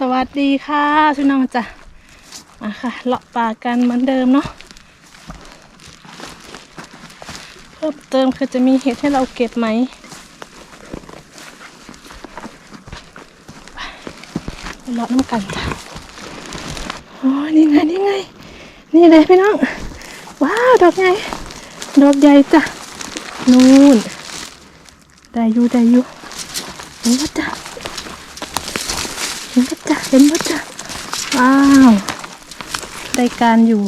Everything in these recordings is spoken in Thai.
สวัสดีค่ะพี่น้องจ้ะมาค่ะเลาะป่ากันเหมือนเดิมเนาะเพิ่มเติมคือจะมีเห็ดให้เราเก็บไหมเลาะน้ำกันจ้ะโอ้นี่ไงนี่ไง นี่เลยพี่น้อง ว้าว ดอกใหญ่ดอกใหญ่จ้ะนู่นได้อยู่ได้อยู่เห็นปะจ้ะเห็นปะ เห็นปะจ๊ะว้าวได้การอยู่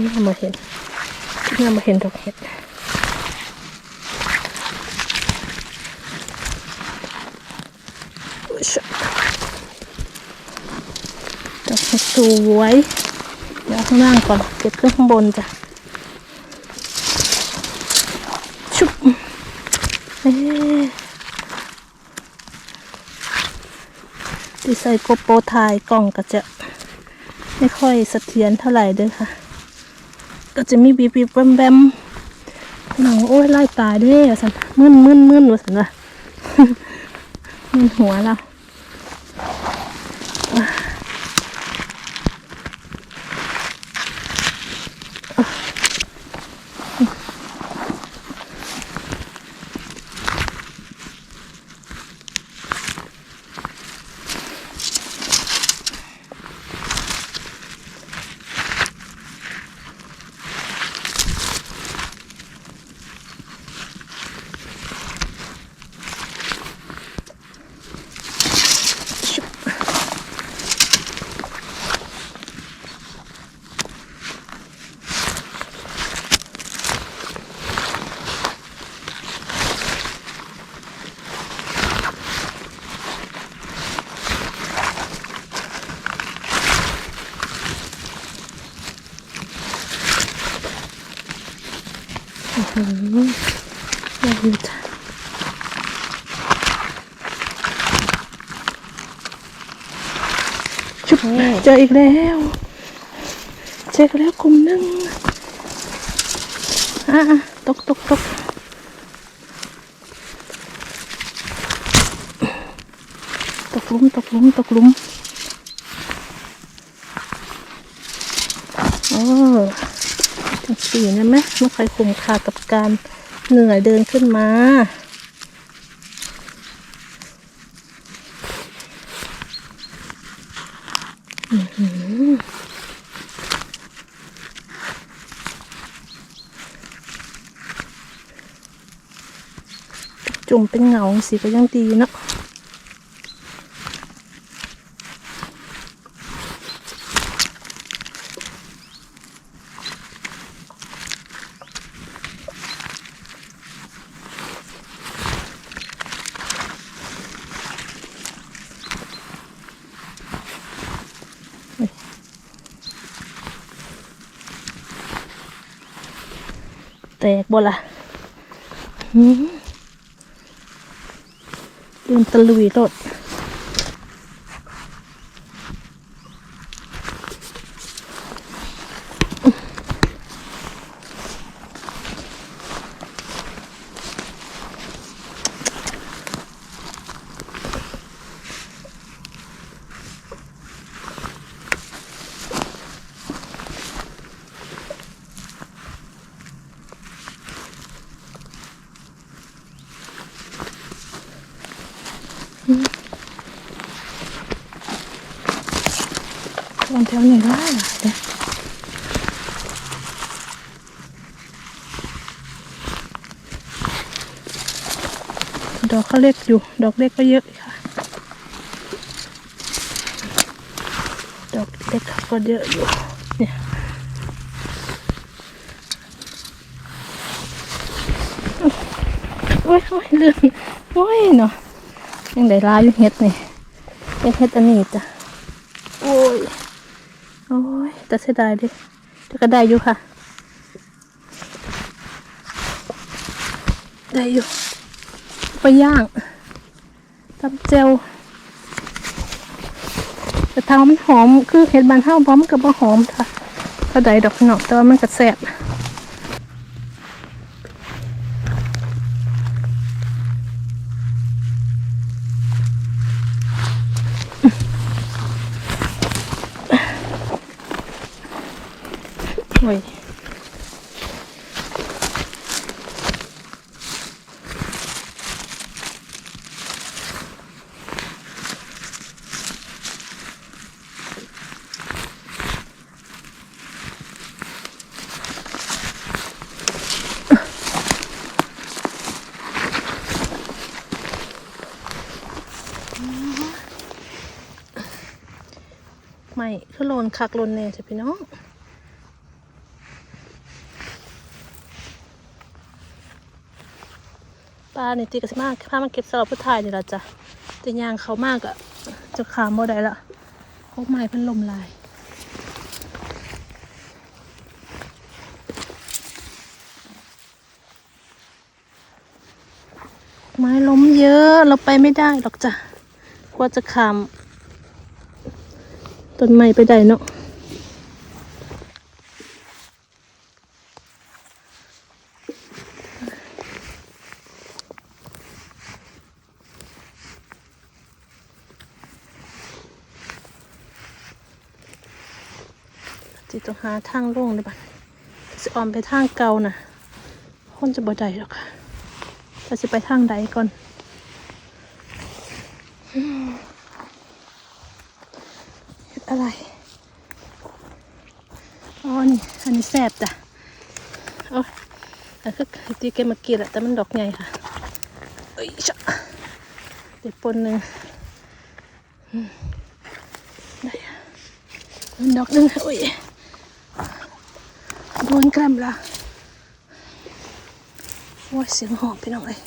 นี่มาเห็นนี่มาเห็นดอกเห็ด สวย เดี๋ยวข้างล่างก่อน เก็บขึ้นข้างบนจ้ะ ชุบเอ๊ะดีไซน์โกโปรถ่ายกล่องก็จะไม่ค่อยสะเสถียรเท่าไหร่เด้อค่ะ ก็จะมีบีบีแบมแบมหนังโอ้ยไล่ตายด้อสันมึนมึนมึนวะสันวะมึนหัวเรา อยากอยู่จ้ะชุบเจออีกแล้วเจอแล้วกลุ่มหนึ่งอะตกตกตกตกลุมตกลุมตกลุมโอ้ สีนะแม่ไม่ค่อยคุ้มค่ากับการเหนื่อยเดินขึ้นมาจุ่มเป็นเงาสิก็ยังดีเนาะ แตกบ่ล่ะหืมลืมตะลุยรถ ถวนี้ล่าหลายเลยดอกเขาเล็กอยู่ ดอกเล็กก็เยอะค่ะ ดอกเล็กก็เยอะอยู่ เนี่ยโอ้ยโอ้ยเลื่อนโอ้ยเนาะยังได้ลายอยู่เฮ็ดนี่เป็นเฮ็ดอันนี้จ้ะ โอ้ยแต่เสียดายดิแต่ก็ได้อยู่ค่ะ ได้อยู่ ไปย่างตำเจลแต่เท้ามันหอม คือเห็ดบานเท้าพร้อมนกับบ่หอมค่ะก็ได้ดอกพี่น้องแต่ว่ามันก็แซ่บ ไม่คือโลนคักโลนแน่ใช่พี่น้องปลานี่ตีกันสิมากพามาเก็บสำหรับผู้ถ่ายนี่ละจ้ะแต่ยางเขามากอะจะขามบ่ได้ละพวกไม้เพิ่นลมลายไม้ล้มเยอะเราไปไม่ได้หรอกจ้ะกว่าจะขาม ต้นไม้ไปได้เนาะจิต้องหาทางลงเลยบัดจะออมไปทางเก่านะคนจะบ่ได้หรอกค่ะจะไปทางใดก่อนอืมเฮ็ดอะไร อ๋อ นี่ อันนี้แส บจ้ะโอ้ยอันคือตีเกมเมากีแหละแต่มันดอกใหญ่ค่ะเอ้ยชะเดี๋ยวปนหนึ่งได้อะมันดอกหนึ่งโอ้ยโดนแกล้มละโอ้ยเสียงหอบพี่น้องเลย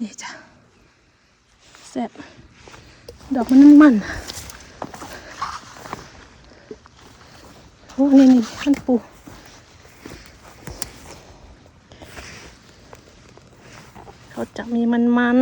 นี่จ้ะแสบดอกมันน้ำมัน โอ้นี่นี่ขั้นปูเขาจะมีมันมัน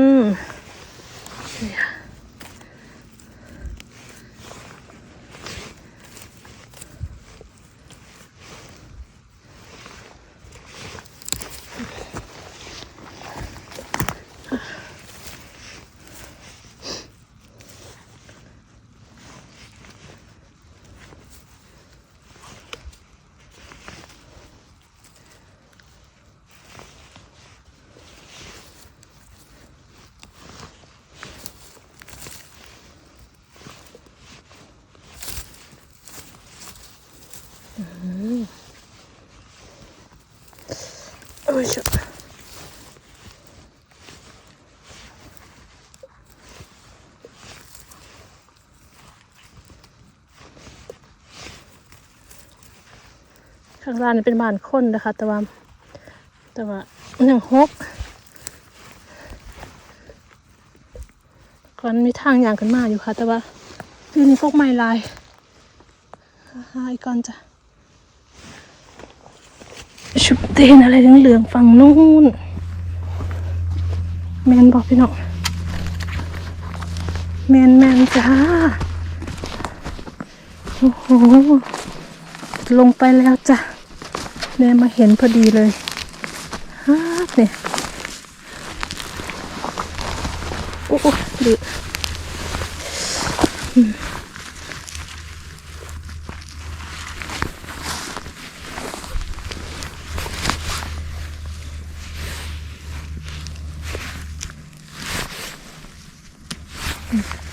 โอ้ยชะข้างล่างนี่เป็นบ้านคนนะคะ แต่ว่า แต่ว่ายังหกก่อนมีทางอย่างขึ้นมาอยู่ค่ะ แต่ว่าคือนี่พวกไม้ลายหายก่อนจ้ะ ชุบเตนอะไรเหลืองๆฝั่งนู้นแมนบอกพี่น้องแมนแมนจ้าโอ้โหลงไปแล้วจ้ะแม่มาเห็นพอดีเลยฮ่าเนี่ยโอ้โหดือ อื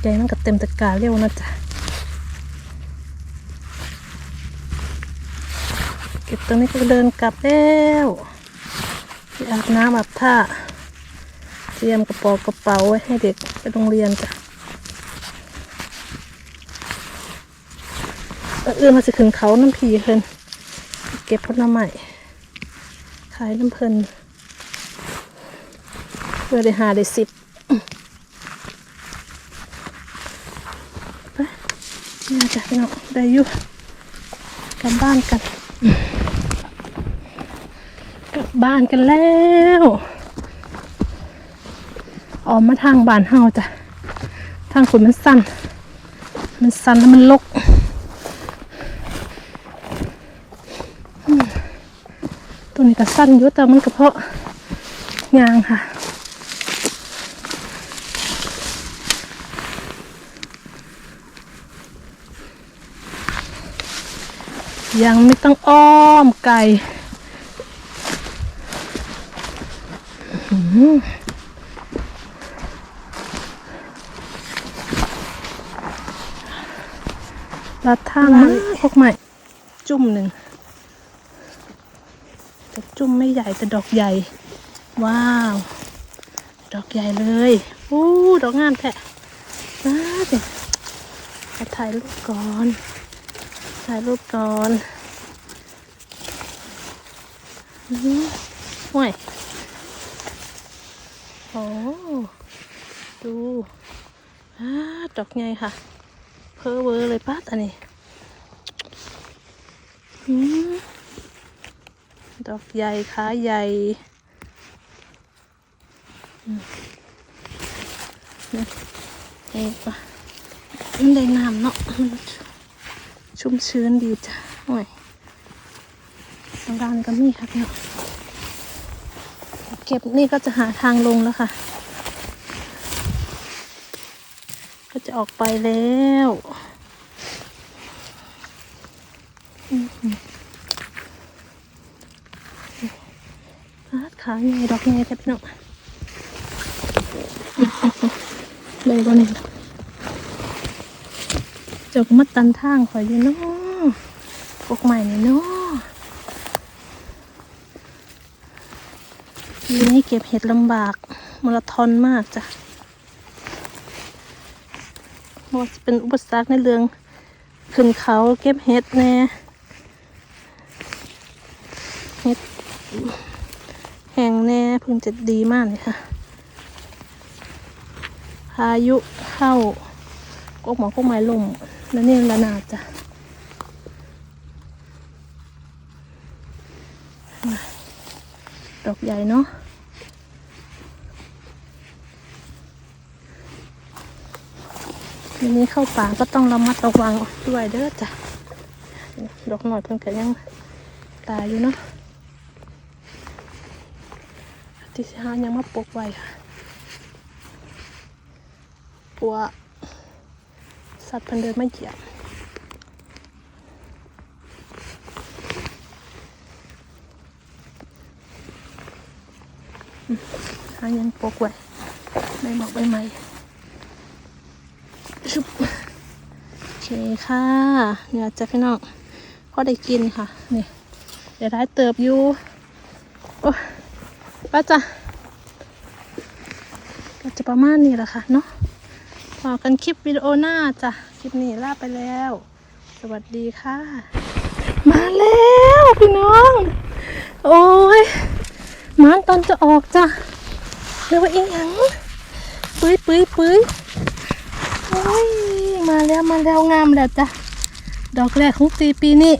ใหญ่มันก็เต็มตะกร้าเร็วนะจ๊ะเก็บตรงนี้ก็เดินกลับแล้วไปอาบน้ำอาบท่าเตรียมกระเป๋ากระเป๋าไว้ให้เด็กไปโรงเรียนจ้ะเอื้อมาสิขึ้นเขาน้ำผีเพิ่นเก็บผลไม้ขายน้ำเพิ่นเพื่อได้หาได้สิบไปนี่จ้ะ พี่น้องได้อยู่กลับบ้านกันกลับบ้านกันแล้วออกมาทางบ้านเฮาจ้ะทางขุนมันสั้น มันสั้นแล้วมันลกตัวนี้ก็สั้นอยู่แต่มันก็เพาะยางค่ะ ยังไม่ต้องอ้อมไกลอื้อหือลัดทางมาพวกใหม่ จุ่มหนึ่งแต่จุ่มไม่ใหญ่แต่ดอกใหญ่ ว้าว ดอกใหญ่เลยอู้ดอกงามแท้น่าเด็ดถ่ายรูปก่อน ถ่ายรูปก่อนห่วยโอ้ดูอดอกไงค่ะ เพอเวอร์เลยปัดอันนี้ดอกใหญ่ขาใหญ่นี่เอ๊ะปะมันได้น้ำเนาะ ชุ่มชื้นดีจ้ะโอ้ยสงกรานก็มีครับเนาะเก็บนี่ก็จะหาทางลงแล้วค่ะ ก็จะออกไปแล้วอืมอาดขาใหญ่ดอกใหญ่ครับพี่น้องเลยบ่เนี่ย จาก็มาตันทางข่อยอยู่เนาะพวกใหม่นี่เนาะปีนี้เก็บเห็ดลำบากมาราธอนมากจ้ะเพราะว่าจะเป็นอุปสรรคในเรื่องขึ้นเขาเก็บเห็ดแน่เห็ดแห้งแน่พิ่งจะดีมากเลยค่ะ พายุเข้ากกหมอกกไม้ลม แล้วนี่ระนาดจ้ะดอกใหญ่เนาะทีนี้เข้าป่าก็ต้องระมัดระวังด้วยเด้อจ้ะ ดอกหน่อยเพิ่งก็ยังตายอยู่เนาะที่สิหายังมาปกไว้ค่ะกลัว สัตว์พันเดินไม่เหยียบหายังปกไว้ใบหมอกใบไม้ชุบโอเคค่ะเนี่ยจะพี่น้องพอได้กินค่ะ นี่ เดี๋ยวได้เติบอยู่โอ้ป้าจ้ะก็จะประมาณนี้แหละค่ะเนาะ พอกันคลิปวิดีโอหน้าจ้ะ คลิปนี้ลาไปแล้ว สวัสดีค่ะ มาแล้วพี่น้อง โอ้ยมาตอนจะออกจ้ะเรียกว่าอีหยังปื้ยปื้ยปื้ยโอ้ยมาแล้วมาแล้วงามแล้วจ้ะ ดอกแรกของปีปีนี้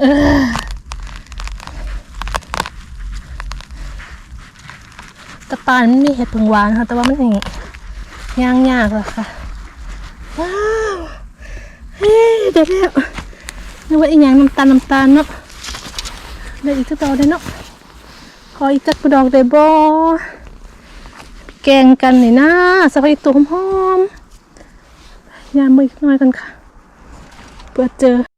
เออตะปานมันมีเห็ดผงหวานค่ะ แต่ว่ามันอย่างงี้ ย่างยากเลยค่ะ ว้าวเฮ้ยเดี๋ยวแล้วนึกว่าอีหยังน้ำตาลน้ำตาลเนาะเดี๋ยวอีกสักดอกได้เนาะขออีกจักดอกได้บ่แกงกันนี่นะสบายตัวหอมๆยามมืออีกหน่อยกันค่ะเพื่อเจอ